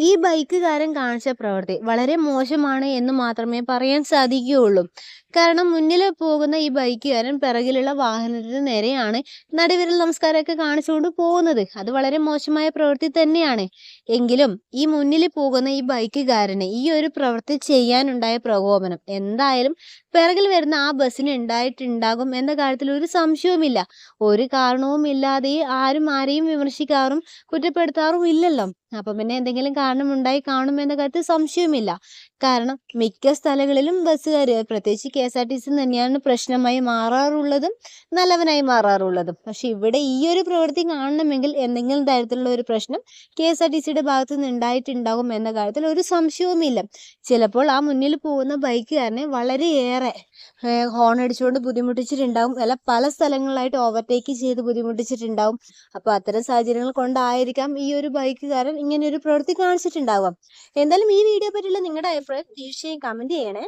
ഈ ബൈക്കുകാരൻ കാണിച്ച പ്രവൃത്തി വളരെ മോശമാണ് എന്ന് മാത്രമേ പറയാൻ സാധിക്കുകയുള്ളൂ. കാരണം മുന്നിൽ പോകുന്ന ഈ ബൈക്കുകാരൻ പിറകിലുള്ള വാഹനത്തിന് നേരെയാണ് നടുവിരൽ നമസ്കാരമൊക്കെ കാണിച്ചുകൊണ്ട് പോകുന്നത്. അത് വളരെ മോശമായ പ്രവൃത്തി തന്നെയാണ്. എങ്കിലും ഈ മുന്നിൽ പോകുന്ന ഈ ബൈക്കുകാരന് ഈ ഒരു പ്രവൃത്തി ചെയ്യാനുണ്ടായ പ്രകോപനം എന്തായാലും പിറകിൽ വരുന്ന ആ ബസ്സിന് ഉണ്ടായിട്ടുണ്ടാകും എന്ന കാര്യത്തിൽ ഒരു സംശയവുമില്ല. ഒരു കാരണവും ഇല്ലാതെ ആരും ആരെയും വിമർശിക്കാറും കുറ്റപ്പെടുത്താറും ഇല്ലല്ലോ അപ്പം പിന്നെ എന്തെങ്കിലും കാരണമുണ്ടായി കാണുമെന്ന കാര്യത്തിൽ സംശയവുമില്ല. കാരണം മിക്ക സ്ഥലങ്ങളിലും ബസ്സുകാർ പ്രത്യേകിച്ച് K S R T C തന്നെയാണ് പ്രശ്നമായി മാറാറുള്ളതും നല്ലവനായി മാറാറുള്ളതും. പക്ഷെ ഇവിടെ ഈ ഒരു പ്രവൃത്തി കാണണമെങ്കിൽ എന്തെങ്കിലും തരത്തിലുള്ള ഒരു പ്രശ്നം കെ എസ് ആർ ടി സിയുടെ ഭാഗത്തു നിന്ന് ഉണ്ടായിട്ടുണ്ടാകും എന്ന കാര്യത്തിൽ ഒരു സംശയവുമില്ല. ചിലപ്പോൾ ആ മുന്നിൽ പോകുന്ന ബൈക്കുകാരനെ വളരെയേറെ ഹോൺ അടിച്ചുകൊണ്ട് ബുദ്ധിമുട്ടിച്ചിട്ടുണ്ടാവും. അല്ല പല സ്ഥലങ്ങളിലായിട്ട് ഓവർടേക്ക് ചെയ്ത് ബുദ്ധിമുട്ടിച്ചിട്ടുണ്ടാവും. അപ്പോൾ അത്തരം സാഹചര്യങ്ങൾ കൊണ്ടായിരിക്കാം ഈ ഒരു ബൈക്കുകാരൻ ഇങ്ങനെ ഒരു പ്രവൃത്തി കാണിച്ചിട്ടുണ്ടാവുക എന്തായാലും ഈ വീഡിയോ പറ്റിയുള്ള നിങ്ങളുടെ അഭിപ്രായം തീർച്ചയായും കമന്റ് ചെയ്യണേ.